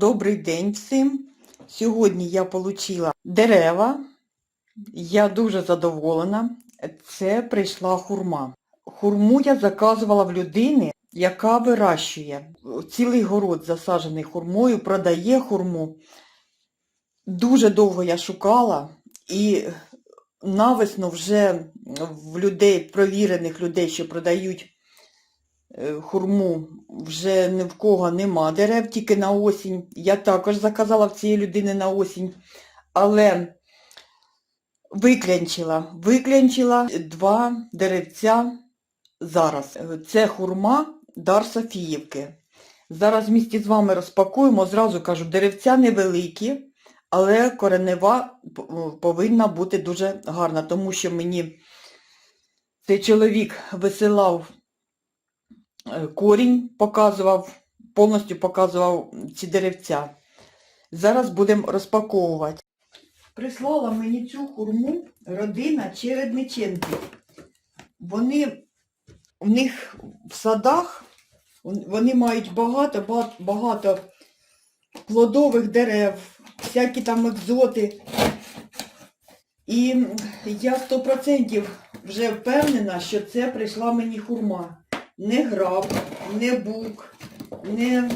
Добрий день всім. Сьогодні я отримала дерева. Я дуже задоволена. Це прийшла хурма. Хурму я заказувала в людини, яка вирощує. Цілий город засаджений хурмою, продає хурму. Дуже довго я шукала і навесну вже в людей, провірених людей, що продають хурму, вже ні в кого нема дерев, тільки на осінь. Я також заказала в цієї людини на осінь, але виклянчила, виклянчила два деревця зараз. Це хурма Дар Софіївки. Зараз в місті з вами розпакуємо, зразу кажу, деревця невеликі, але коренева повинна бути дуже гарна, тому що мені цей чоловік висилав е, корінь, показував, повністю показував ці деревця. Зараз будемо розпаковувати. Прислала мені цю хурму родина Чередниченків. Вони, в них в садах, вони мають багато, багато плодових дерев, всякі там екзоти. І я 100% вже впевнена, що це прийшла мені хурма. Не граб, не бук, не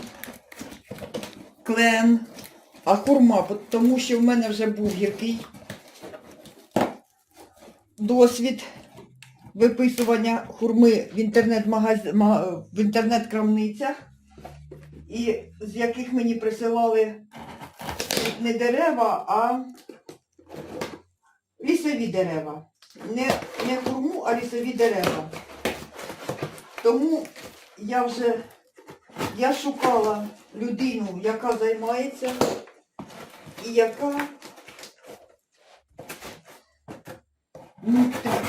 клен, а хурма, тому що в мене вже був гіркий досвід виписування хурми в інтернет-крамницях, і з яких мені присилали не дерева, а лісові дерева. Не, не хурму, а лісові дерева. Тому я вже я шукала людину, яка займається і яка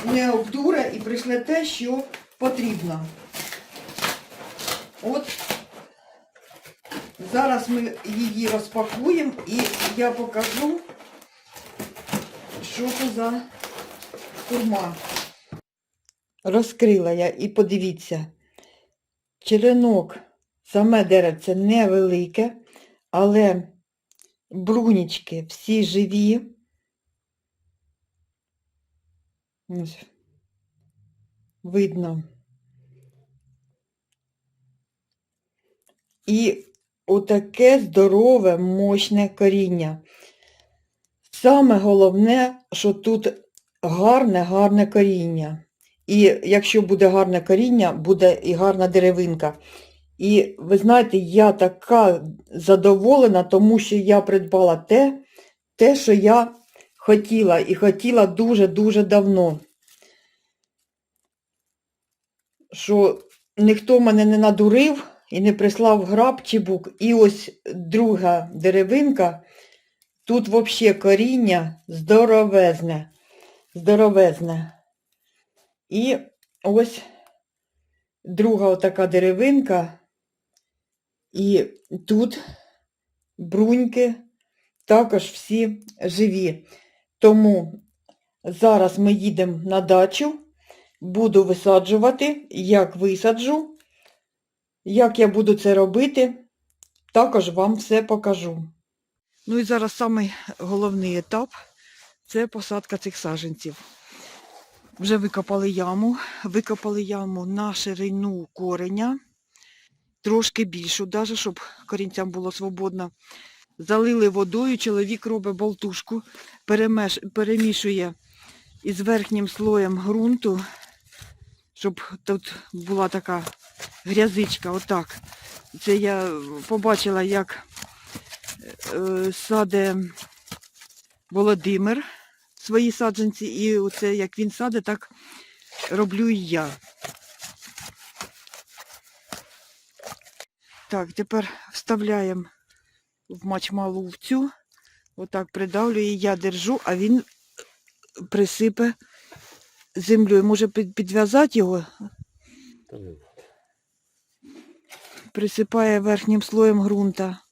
не обдуре і прийшле те, що потрібно. От зараз ми її розпакуємо і я покажу, що це за хурма. Розкрила я і подивіться, черенок, саме деревце невелике, але брунічки всі живі. Видно. І отаке здорове, мощне коріння. Саме головне, що тут гарне, гарне коріння. І якщо буде гарне коріння, буде і гарна деревинка. І ви знаєте, я така задоволена, тому що я придбала те, те, що я хотіла, і хотіла дуже-дуже давно. Що ніхто мене не надурив і не прислав граб чи бук. І ось друга деревинка, тут взагалі коріння здоровезне, здоровезне. І ось друга отака деревинка, і тут бруньки також всі живі. Тому зараз ми їдемо на дачу, буду висаджувати, як висаджу, як я буду це робити, також вам все покажу. Ну і зараз самий головний етап це посадка цих саджанців. Вже викопали яму, викопали яму на ширину кореня, трошки більшу, навіть, щоб корінцям було свободно. Залили водою, чоловік робить болтушку, перемеш... перемішує із верхнім слоєм ґрунту, щоб тут була така грязичка, отак. Це я побачила, як е, саде Володимир свої саджанці, і оце як він саде, так роблю і я. Так, тепер вставляємо в мачмалу в цю, отак придавлюю, я держу, а він присипе землею. Може підв'язати його, присипає верхнім слоєм ґрунта.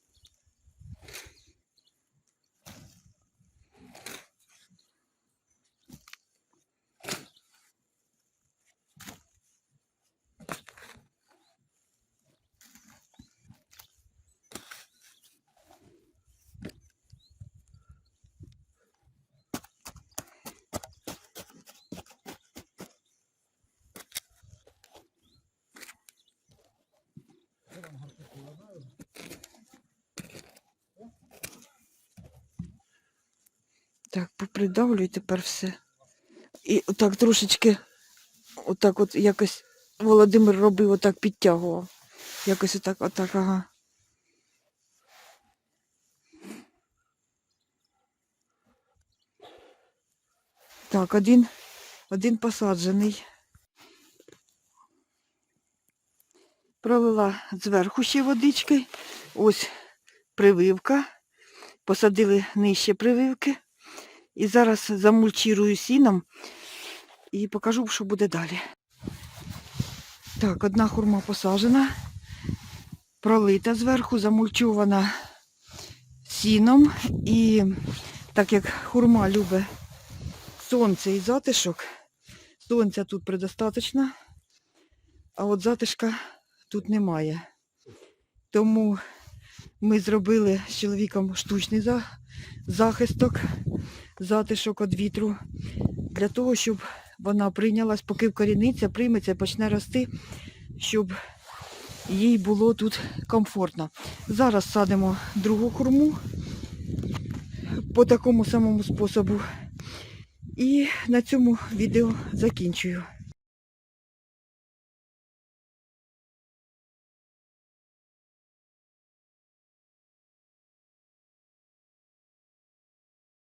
Так, попридавлюй тепер все. І отак трошечки, отак от якось Володимир робив, отак підтягував. Якось отак, отак, ага. Так, один, один посаджений. Пролила зверху ще водички. Ось прививка. Посадили нижче прививки. І зараз замульчирую сіном і покажу, що буде далі. Так, одна хурма посаджена, пролита зверху, замульчована сіном. І так як хурма любить сонце і затишок, сонця тут предостаточно, а от затишка тут немає. Тому ми зробили з чоловіком штучний захисток, затишок від вітру, для того, щоб вона прийнялась, поки вкоріниться, прийметься почне рости, щоб їй було тут комфортно. Зараз садимо другу хурму по такому самому способу. І на цьому відео закінчую.